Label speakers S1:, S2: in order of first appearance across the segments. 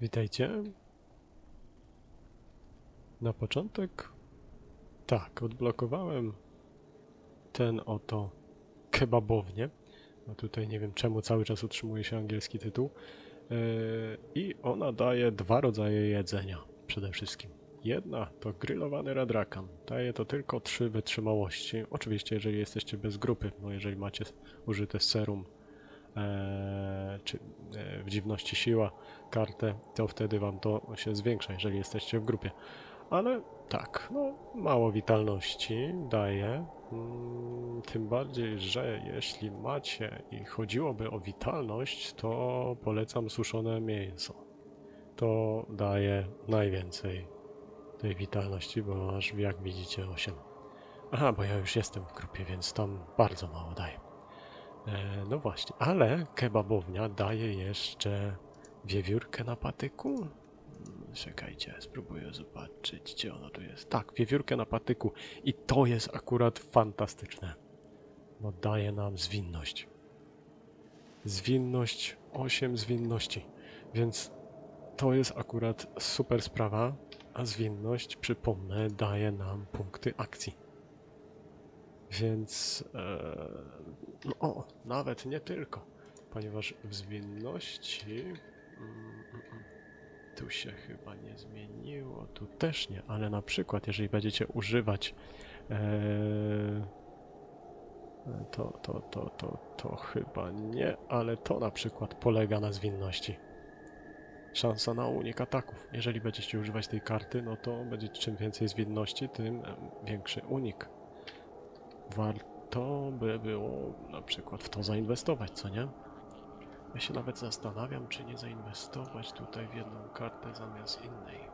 S1: Witajcie. Na początek, tak, odblokowałem ten oto kebabownię. No tutaj nie wiem czemu cały czas utrzymuje się angielski tytuł. Yy, I ona daje dwa rodzaje jedzenia przede wszystkim. Jedna to grillowany radrakan. Daje to tylko trzy wytrzymałości. Oczywiście jeżeli jesteście bez grupy, no jeżeli macie użyte serum e, czy e, w dziwności siła kartę, to wtedy wam to się zwiększa, jeżeli jesteście w grupie. Ale tak, no mało witalności daje. Mm, Tym bardziej, że jeśli macie i chodziłoby o witalność, to polecam suszone mięso. To daje najwięcej tej witalności, bo aż jak widzicie 8. Aha, bo ja już jestem w grupie, więc tam bardzo mało daje. E, no właśnie, ale kebabownia daje jeszcze wiewiórkę na patyku. Czekajcie, spróbuję zobaczyć, gdzie ona tu jest. Tak, wiewiórkę na patyku. I to jest akurat fantastyczne, bo daje nam zwinność. Zwinność, 8 zwinności, więc to jest akurat super sprawa, a zwinność, przypomnę, daje nam punkty akcji. Więc, e, no o, nawet nie tylko, ponieważ w zwinności mm, mm, mm, tu się chyba nie zmieniło, tu też nie, ale na przykład jeżeli będziecie używać e, to, to, to, to, to chyba nie, ale to na przykład polega na zwinności. Szansa na unik ataków. Jeżeli będziecie używać tej karty, no to będzie czym więcej zwinności, tym większy unik. Warto by było na przykład w to zainwestować, co nie? Ja się nawet zastanawiam, czy nie zainwestować tutaj w jedną kartę zamiast innej.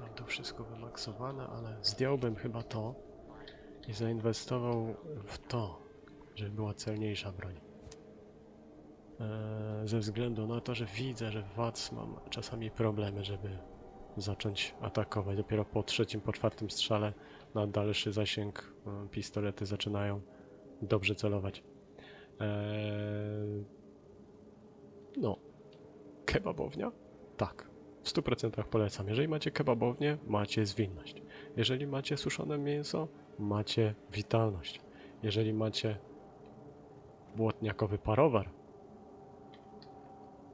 S1: Mam tu wszystko wymaksowane, ale zdjąłbym chyba to i zainwestował w to, żeby była celniejsza broń. Eee, ze względu na to, że widzę, że w WAC mam czasami problemy, żeby zacząć atakować. Dopiero po trzecim, po czwartym strzale na dalszy zasięg e, pistolety zaczynają dobrze celować. Eee, no, kebabownia? Tak, w 100% polecam. Jeżeli macie kebabownię, macie zwinność. Jeżeli macie suszone mięso, macie witalność. Jeżeli macie błotniakowy parowar,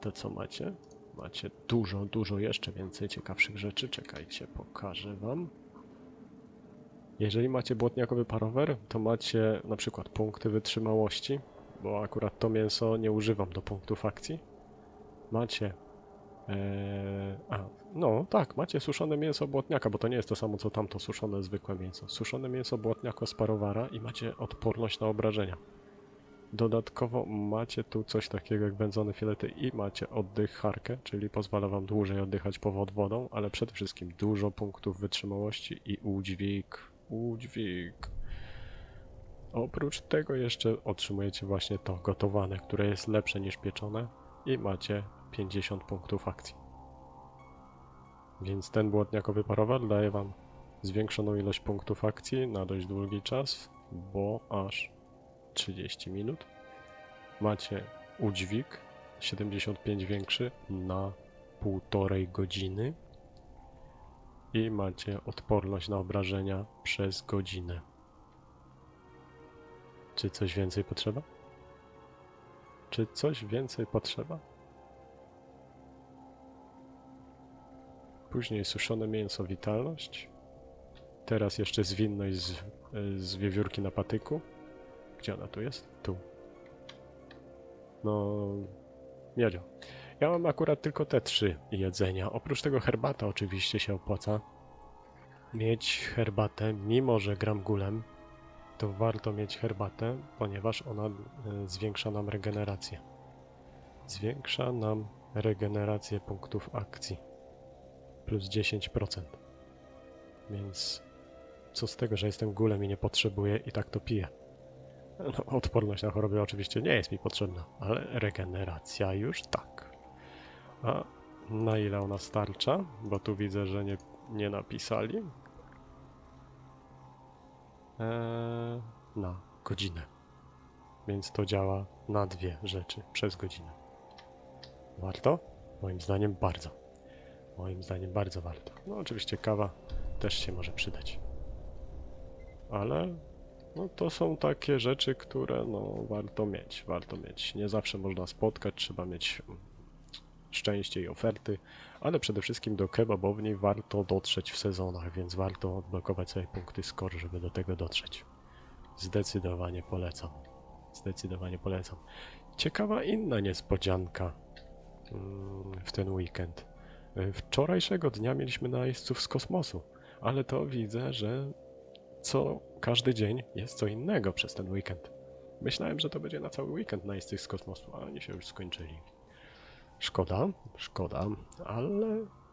S1: to co macie? Macie dużo, dużo jeszcze więcej ciekawszych rzeczy. Czekajcie, pokażę wam. Jeżeli macie błotniakowy parower, to macie na przykład punkty wytrzymałości, bo akurat to mięso nie używam do punktów akcji. Macie. Eee, a, no tak, macie suszone mięso błotniaka, bo to nie jest to samo co tamto suszone zwykłe mięso. Suszone mięso błotniaka z parowara i macie odporność na obrażenia. Dodatkowo macie tu coś takiego jak wędzone filety i macie oddycharkę, czyli pozwala wam dłużej oddychać pod wodą, ale przede wszystkim dużo punktów wytrzymałości i udźwig. Udźwig. Oprócz tego jeszcze otrzymujecie właśnie to gotowane, które jest lepsze niż pieczone i macie 50 punktów akcji. Więc ten błotniakowy parowar daje wam zwiększoną ilość punktów akcji na dość długi czas, bo aż 30 minut. Macie udźwig 75 większy na półtorej godziny i macie odporność na obrażenia przez godzinę. Czy coś więcej potrzeba? Czy coś więcej potrzeba? Później suszone mięso, witalność. Teraz jeszcze zwinność z, z wiewiórki na patyku. Gdzie ona tu jest? Tu. No, miodzio. Ja mam akurat tylko te trzy jedzenia. Oprócz tego herbata oczywiście się opłaca. Mieć herbatę, mimo że gram gulem, to warto mieć herbatę, ponieważ ona e, zwiększa nam regenerację. Zwiększa nam regenerację punktów akcji. Plus 10%. Więc co z tego, że jestem gulem i nie potrzebuję i tak to piję. No, odporność na choroby oczywiście nie jest mi potrzebna, ale regeneracja już tak. A na ile ona starcza? Bo tu widzę, że nie, nie napisali. Eee, na godzinę. Więc to działa na dwie rzeczy przez godzinę. Warto? Moim zdaniem bardzo. Moim zdaniem bardzo warto. No oczywiście kawa też się może przydać. Ale no, to są takie rzeczy, które no, warto mieć. Warto mieć. Nie zawsze można spotkać, trzeba mieć szczęście i oferty, ale przede wszystkim do kebabowni warto dotrzeć w sezonach, więc warto odblokować sobie punkty score, żeby do tego dotrzeć. Zdecydowanie polecam. Zdecydowanie polecam. Ciekawa inna niespodzianka mm, w ten weekend. Wczorajszego dnia mieliśmy najeźdźców z kosmosu, ale to widzę, że co każdy dzień jest co innego przez ten weekend. Myślałem, że to będzie na cały weekend najeźdźcy z kosmosu, a oni się już skończyli. Szkoda, szkoda, ale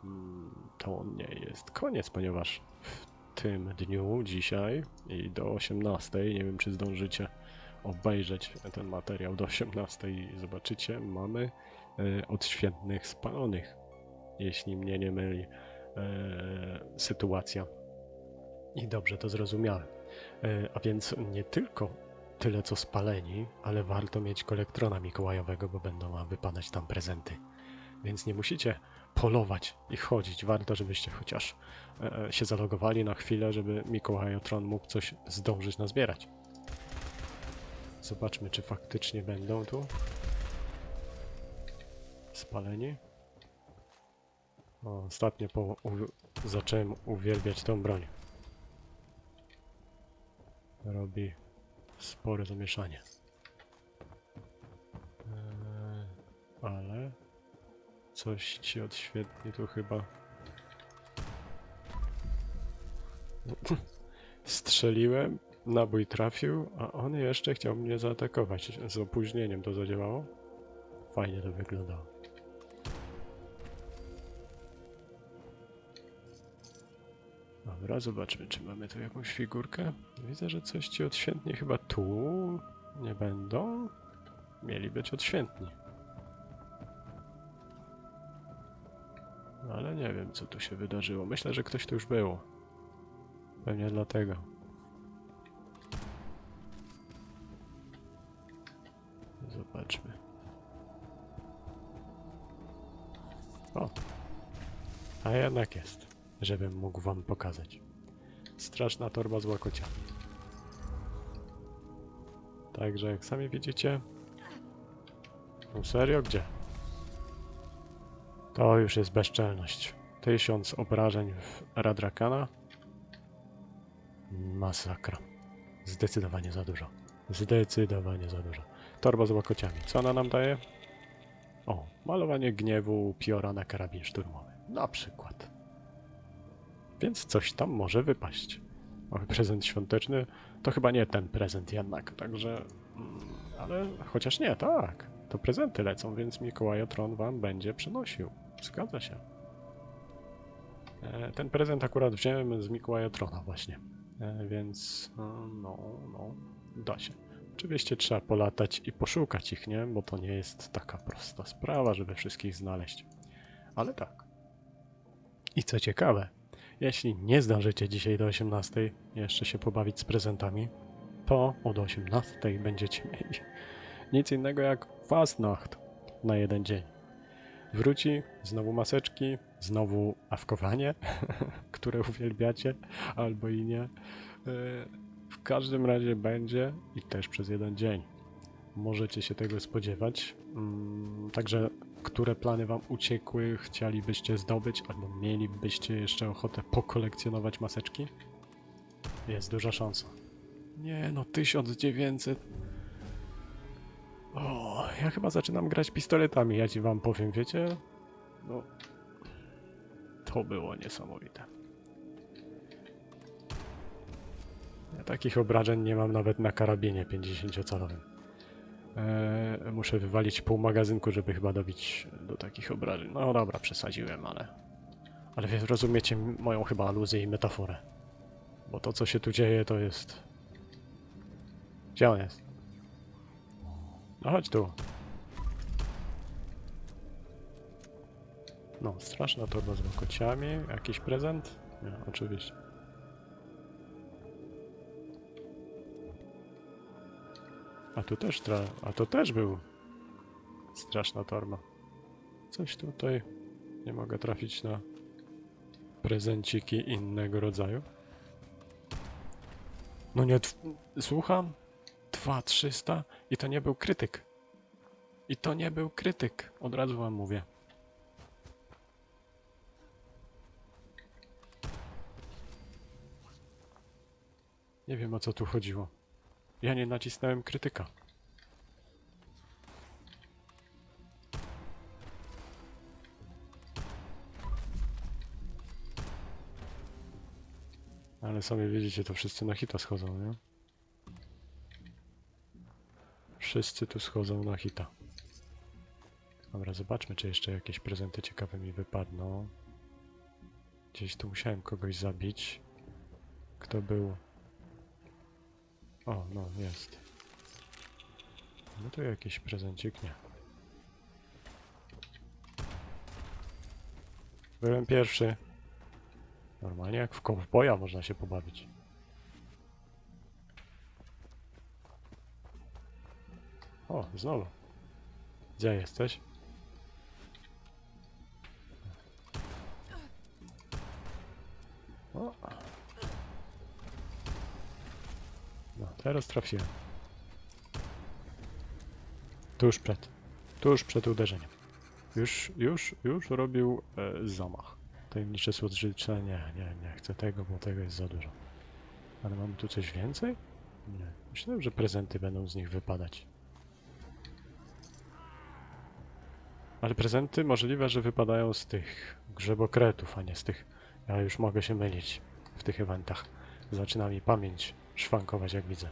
S1: mm, to nie jest koniec, ponieważ w tym dniu, dzisiaj i do 18, nie wiem czy zdążycie obejrzeć ten materiał do 18 i zobaczycie, mamy e, odświętnych spalonych, jeśli mnie nie myli e, sytuacja. I dobrze to zrozumiałem. E, a więc nie tylko tyle co spaleni, ale warto mieć kolektrona mikołajowego, bo będą wypadać tam prezenty. Więc nie musicie polować i chodzić. Warto, żebyście chociaż e, się zalogowali na chwilę, żeby Mikołajotron mógł coś zdążyć nazbierać. Zobaczmy, czy faktycznie będą tu spaleni. O, ostatnio po, u, zacząłem uwielbiać tą broń. Robi spore zamieszanie. Eee, ale coś ci odświetni tu chyba. Strzeliłem, nabój trafił, a on jeszcze chciał mnie zaatakować. Z opóźnieniem to zadziałało. Fajnie to wyglądało. Dobra, zobaczmy, czy mamy tu jakąś figurkę. Widzę, że coś ci odświętnie chyba tu nie będą. Mieli być odświętni. Ale nie wiem, co tu się wydarzyło. Myślę, że ktoś tu już był. Pewnie dlatego. Zobaczmy. O! A jednak jest żebym mógł wam pokazać. Straszna torba z łakociami. Także jak sami widzicie... No serio? Gdzie? To już jest bezczelność. Tysiąc obrażeń w Radrakana. Masakra. Zdecydowanie za dużo. Zdecydowanie za dużo. Torba z łakociami. Co ona nam daje? O, malowanie gniewu Piora na karabin szturmowy. Na przykład więc coś tam może wypaść. Mamy prezent świąteczny, to chyba nie ten prezent jednak, także... mm, Ale chociaż nie, tak, to prezenty lecą, więc Mikołajotron wam będzie przynosił. Zgadza się. E, ten prezent akurat wziąłem z Mikołajotrona właśnie, e, więc e, no, no, da się. Oczywiście trzeba polatać i poszukać ich, nie? Bo to nie jest taka prosta sprawa, żeby wszystkich znaleźć. Ale tak. I co ciekawe, jeśli nie zdążycie dzisiaj do 18 jeszcze się pobawić z prezentami, to od 18 będziecie mieli nic innego jak Fastnacht na jeden dzień. Wróci, znowu maseczki, znowu awkowanie, które uwielbiacie, albo i nie. E, W każdym razie będzie i też przez jeden dzień. Możecie się tego spodziewać. Mm, Także które plany wam uciekły, chcielibyście zdobyć, albo mielibyście jeszcze ochotę pokolekcjonować maseczki? Jest duża szansa. Nie no, 1900. O, ja chyba zaczynam grać pistoletami, ja ci wam powiem, wiecie? No. To było niesamowite. Ja takich obrażeń nie mam nawet na karabinie 50-calowym. Eee, muszę wywalić pół magazynku, żeby chyba dobić do takich obrażeń. No dobra, przesadziłem, ale... Ale wy rozumiecie moją chyba aluzję i metaforę. Bo to, co się tu dzieje, to jest... Gdzie on jest? No chodź tu. No, straszna torba z łokociami. Jakiś prezent? Nie, oczywiście. A tu też tra... A to też był straszna torba. Coś tutaj nie mogę trafić na prezenciki innego rodzaju. No nie, słucham? 2300 i to nie był krytyk. I to nie był krytyk, od razu wam mówię. Nie wiem o co tu chodziło. Ja nie nacisnąłem krytyka. Ale sami widzicie, to wszyscy na hita schodzą, nie? Wszyscy tu schodzą na hita. Dobra, zobaczmy, czy jeszcze jakieś prezenty ciekawe mi wypadną. Gdzieś tu musiałem kogoś zabić. Kto był? O, no, jest. No to jakiś prezencik, nie. Byłem pierwszy. Normalnie jak w kowboja można się pobawić. O, znowu. Gdzie jesteś? O. teraz trafiłem. Tuż przed. Tuż przed uderzeniem. Już, już, już robił e, zamach. Tajemnicze słodżycze, nie, nie, nie chcę tego, bo tego jest za dużo. Ale mamy tu coś więcej? Nie. Myślałem, że prezenty będą z nich wypadać. Ale prezenty możliwe, że wypadają z tych grzebokretów, a nie z tych. Ja już mogę się mylić w tych eventach. Zaczyna mi pamięć szwankować, jak widzę.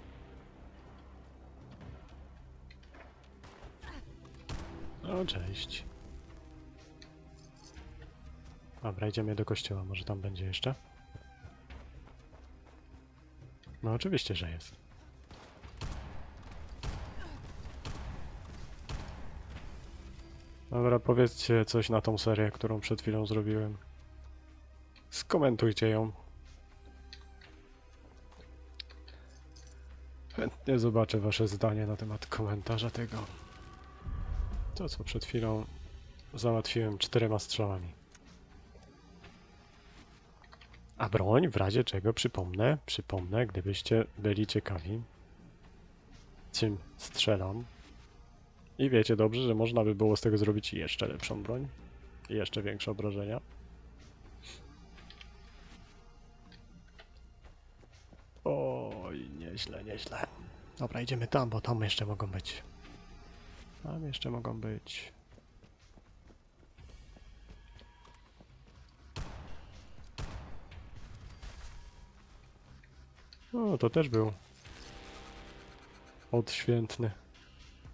S1: No, cześć. Dobra, idziemy do kościoła, może tam będzie jeszcze? No oczywiście, że jest. Dobra, powiedzcie coś na tą serię, którą przed chwilą zrobiłem. Skomentujcie ją. Chętnie zobaczę wasze zdanie na temat komentarza tego. To, co przed chwilą załatwiłem czterema strzałami. A broń, w razie czego przypomnę, przypomnę, gdybyście byli ciekawi, czym strzelam. I wiecie dobrze, że można by było z tego zrobić jeszcze lepszą broń. I jeszcze większe obrażenia. Nieźle, nieźle. Dobra, idziemy tam, bo tam jeszcze mogą być. Tam jeszcze mogą być. O, to też był odświętny.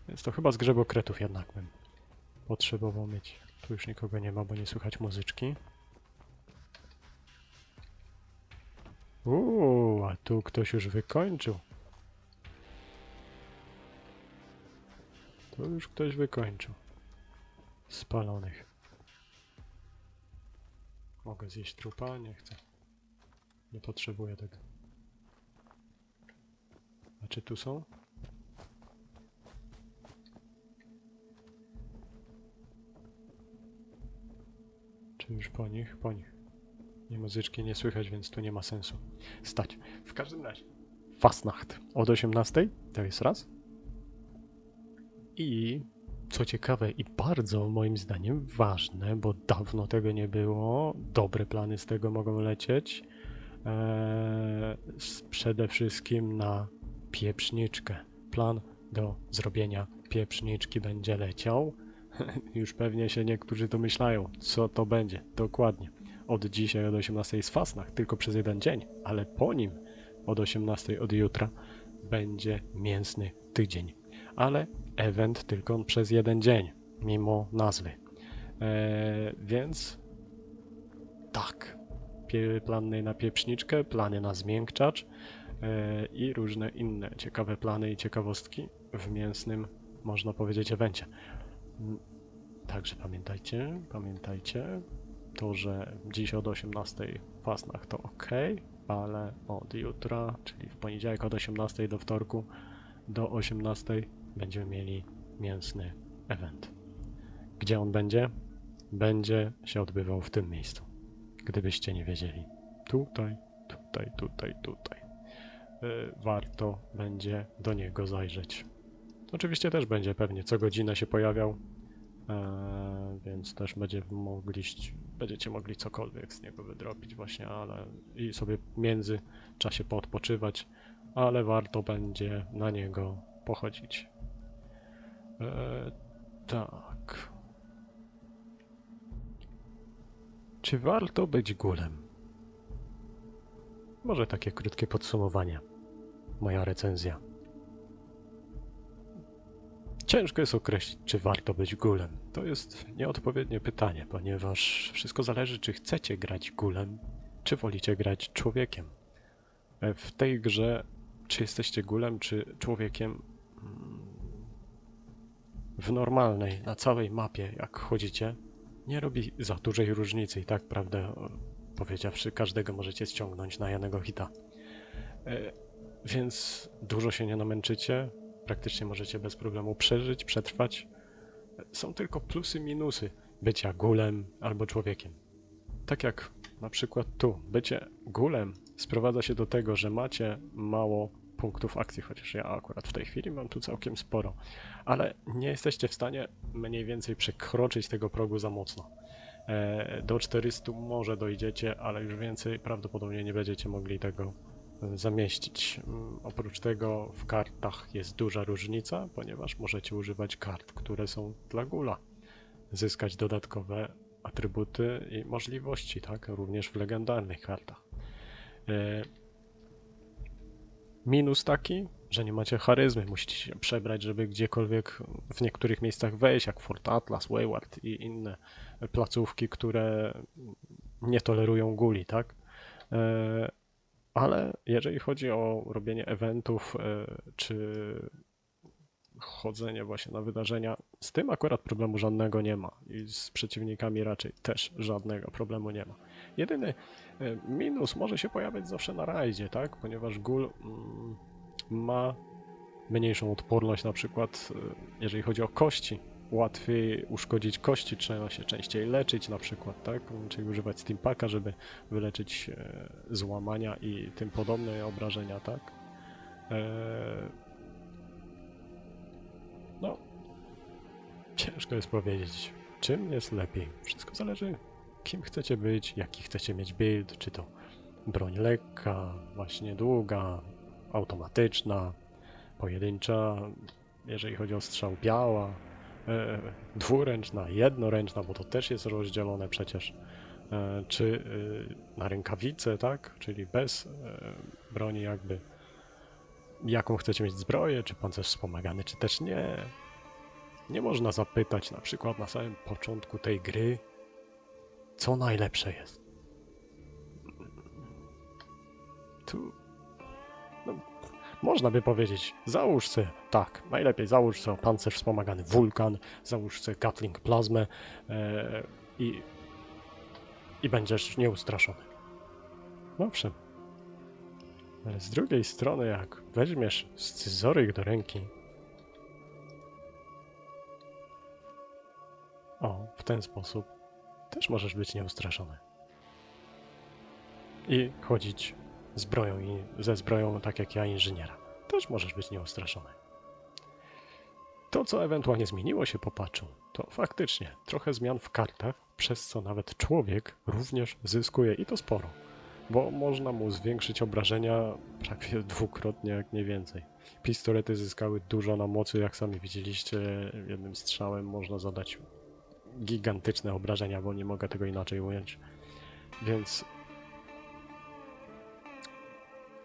S1: Więc to chyba z grzebokretów jednak bym potrzebował mieć. Tu już nikogo nie ma, bo nie słychać muzyczki. Uuu, a tu ktoś już wykończył. Tu już ktoś wykończył. Spalonych. Mogę zjeść trupa? Nie chcę. Nie potrzebuję tego. A czy tu są? Czy już po nich? Po nich. Nie muzyczki nie słychać, więc tu nie ma sensu stać. W każdym razie. Fastnacht od 18 to jest raz. I co ciekawe i bardzo moim zdaniem ważne, bo dawno tego nie było, dobre plany z tego mogą lecieć. Eee, przede wszystkim na pieprzniczkę. Plan do zrobienia pieprzniczki będzie leciał. Już pewnie się niektórzy domyślają, co to będzie. Dokładnie. Od dzisiaj od 18 jest Fasnacht, tylko przez jeden dzień, ale po nim od 18 od jutra będzie mięsny tydzień. Ale event tylko przez jeden dzień, mimo nazwy. Eee, więc tak. Plany na pieprzniczkę, plany na zmiękczacz e, i różne inne ciekawe plany i ciekawostki w mięsnym, można powiedzieć, evencie. Mm, Także pamiętajcie, pamiętajcie, to, że dziś od 18 Fasnach to ok, ale od jutra, czyli w poniedziałek od 18 do wtorku do 18 będziemy mieli mięsny event. Gdzie on będzie? będzie się odbywał w tym miejscu. Gdybyście nie wiedzieli. Tutaj, tutaj, tutaj, tutaj. Y, Warto będzie do niego zajrzeć. Oczywiście też będzie pewnie co godzinę się pojawiał, więc też będzie mogli, będziecie mogli cokolwiek z niego wydrobić właśnie, ale i sobie w międzyczasie poodpoczywać, ale warto będzie na niego pochodzić. E, tak. Czy warto być gulem? Może takie krótkie podsumowanie. Moja recenzja. Ciężko jest określić, czy warto być gulem. To jest nieodpowiednie pytanie, ponieważ wszystko zależy, czy chcecie grać gulem, czy wolicie grać człowiekiem. E, W tej grze, czy jesteście gulem, czy człowiekiem, mm, w normalnej, na całej mapie, jak chodzicie, nie robi za dużej różnicy i tak, prawdę e, powiedziawszy, każdego możecie ściągnąć na jednego hita. E, Więc dużo się nie namęczycie, praktycznie możecie bez problemu przeżyć, przetrwać. Są tylko plusy, minusy bycia gulem albo człowiekiem. Tak jak na przykład tu, bycie gulem sprowadza się do tego, że macie mało punktów akcji, chociaż ja akurat w tej chwili mam tu całkiem sporo, ale nie jesteście w stanie mniej więcej przekroczyć tego progu za mocno. E, Do 400 może dojdziecie, ale już więcej prawdopodobnie nie będziecie mogli tego zamieścić. Mm, Oprócz tego w kartach jest duża różnica, ponieważ możecie używać kart, które są dla gula. Zyskać dodatkowe atrybuty i możliwości, tak? Również w legendarnych kartach. E, Minus taki, że nie macie charyzmy, musicie się przebrać, żeby gdziekolwiek w niektórych miejscach wejść, jak Fort Atlas, Wayward i inne placówki, które nie tolerują guli, tak? Ale jeżeli chodzi o robienie eventów e, czy chodzenie właśnie na wydarzenia, z tym akurat problemu żadnego nie ma i z przeciwnikami raczej też żadnego problemu nie ma. Jedyny e, minus może się pojawiać zawsze na rajdzie, tak? Ponieważ gul mm, ma mniejszą odporność na przykład, e, jeżeli chodzi o kości. Łatwiej uszkodzić kości, trzeba się częściej leczyć na przykład, tak? Czyli używać steampaka, żeby wyleczyć e, złamania i tym podobne obrażenia, tak? E, no, ciężko jest powiedzieć, czym jest lepiej. Wszystko zależy, kim chcecie być, jaki chcecie mieć build, czy to broń lekka, właśnie długa, automatyczna, pojedyncza, jeżeli chodzi o strzał biała, dwuręczna, jednoręczna, bo to też jest rozdzielone przecież, e, czy e, na rękawice, tak, czyli bez e, broni jakby, jaką chcecie mieć zbroję, czy pancerz wspomagany, czy też nie. Nie można zapytać na przykład na samym początku tej gry, co najlepsze jest. Tu. Można by powiedzieć, załóż tak, najlepiej załóż se pancerz wspomagany wulkan, załóż Gatling plazmę e, i, i będziesz nieustraszony. No Owszem. Ale z drugiej strony, jak weźmiesz scyzoryk do ręki, o, w ten sposób, też możesz być nieustraszony. I chodzić zbroją i ze zbroją, tak jak ja, inżyniera. Też możesz być nieustraszony. To, co ewentualnie zmieniło się po patchu, to faktycznie trochę zmian w kartach, przez co nawet człowiek również zyskuje i to sporo, bo można mu zwiększyć obrażenia prawie dwukrotnie, jak nie więcej. Pistolety zyskały dużo na mocy, jak sami widzieliście, jednym strzałem można zadać gigantyczne obrażenia, bo nie mogę tego inaczej ująć. Więc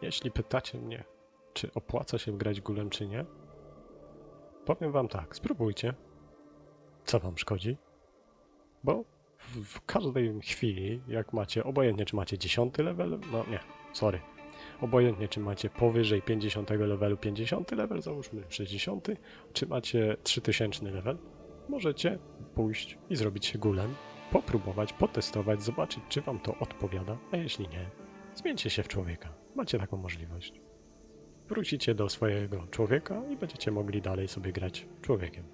S1: jeśli pytacie mnie, czy opłaca się grać gulem, czy nie, powiem wam tak, spróbujcie. Co wam szkodzi? Bo w, w każdej chwili, jak macie, obojętnie czy macie 10 level, no nie, sorry, obojętnie czy macie powyżej 50 levelu 50 level, załóżmy 60, czy macie 3000 level, możecie pójść i zrobić się gulem, popróbować, potestować, zobaczyć, czy wam to odpowiada, a jeśli nie, zmieńcie się w człowieka. Macie taką możliwość. Wrócicie do swojego człowieka i będziecie mogli dalej sobie grać człowiekiem.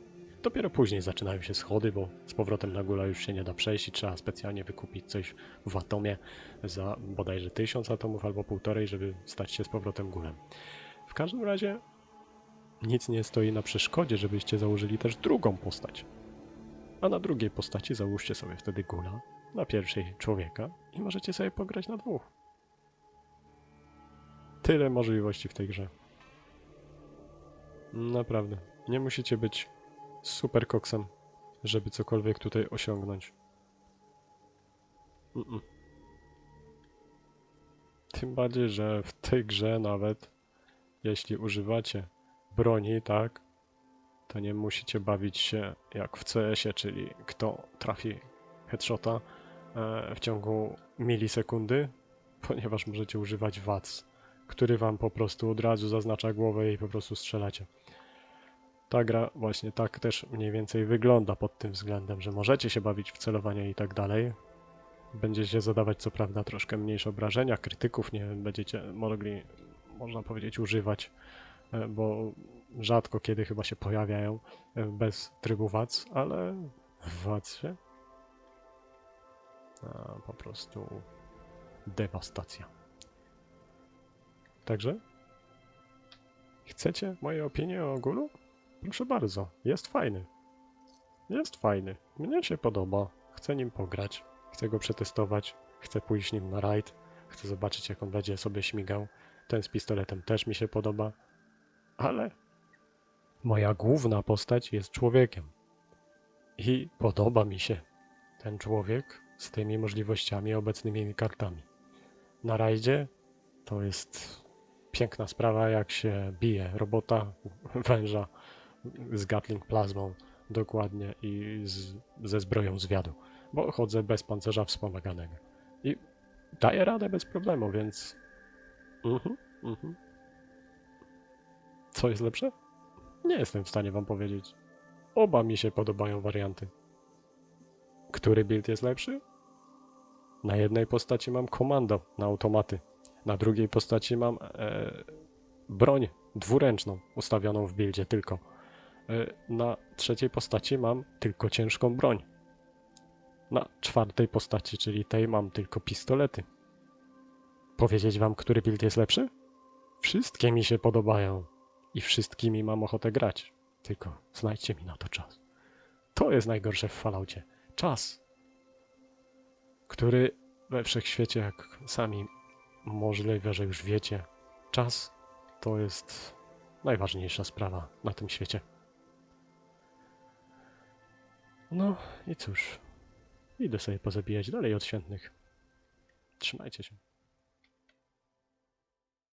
S1: Dopiero później zaczynają się schody, bo z powrotem na gula już się nie da przejść i trzeba specjalnie wykupić coś w atomie za bodajże 1000 atomów albo półtorej, żeby stać się z powrotem gulem. W każdym razie nic nie stoi na przeszkodzie, żebyście założyli też drugą postać. A na drugiej postaci załóżcie sobie wtedy gula, na pierwszej człowieka i możecie sobie pograć na dwóch. Tyle możliwości w tej grze. Naprawdę. Nie musicie być super koksem, żeby cokolwiek tutaj osiągnąć. Mm-mm. Tym bardziej, że w tej grze nawet jeśli używacie broni, tak, to nie musicie bawić się jak w CS-ie, czyli kto trafi headshota e, w ciągu milisekundy, ponieważ możecie używać WAC, który wam po prostu od razu zaznacza głowę i po prostu strzelacie. Ta gra właśnie tak też mniej więcej wygląda pod tym względem, że możecie się bawić w celowanie i tak dalej. Będziecie zadawać co prawda troszkę mniejsze obrażenia, krytyków nie będziecie mogli, można powiedzieć, używać, e, bo rzadko kiedy chyba się pojawiają e, bez trybu WAC, ale w WAC-ie a, po prostu dewastacja. Także chcecie moje opinie o Gulu? Proszę bardzo, jest fajny. Jest fajny. Mnie się podoba. Chcę nim pograć. Chcę go przetestować. Chcę pójść nim na rajd. Chcę zobaczyć, jak on będzie sobie śmigał. Ten z pistoletem też mi się podoba. Ale moja główna postać jest człowiekiem. I podoba mi się ten człowiek z tymi możliwościami, obecnymi kartami. Na rajdzie to jest piękna sprawa, jak się bije robota, węża z Gatling plazmą dokładnie i z, ze zbroją zwiadu, bo chodzę bez pancerza wspomaganego. I daję radę bez problemu, więc... Mhm, mhm. Co jest lepsze? Nie jestem w stanie wam powiedzieć. Oba mi się podobają warianty. Który build jest lepszy? Na jednej postaci mam komando na automaty. Na drugiej postaci mam e, broń dwuręczną ustawioną w buildzie tylko. E, na trzeciej postaci mam tylko ciężką broń. Na czwartej postaci, czyli tej, mam tylko pistolety. Powiedzieć wam, który build jest lepszy? Wszystkie mi się podobają i wszystkimi mam ochotę grać. Tylko znajdźcie mi na to czas. To jest najgorsze w Falloutie. Czas, który we wszechświecie, jak sami możliwe, że już wiecie, czas to jest najważniejsza sprawa na tym świecie. No i cóż, idę sobie pozabijać dalej odświętnych. Trzymajcie się.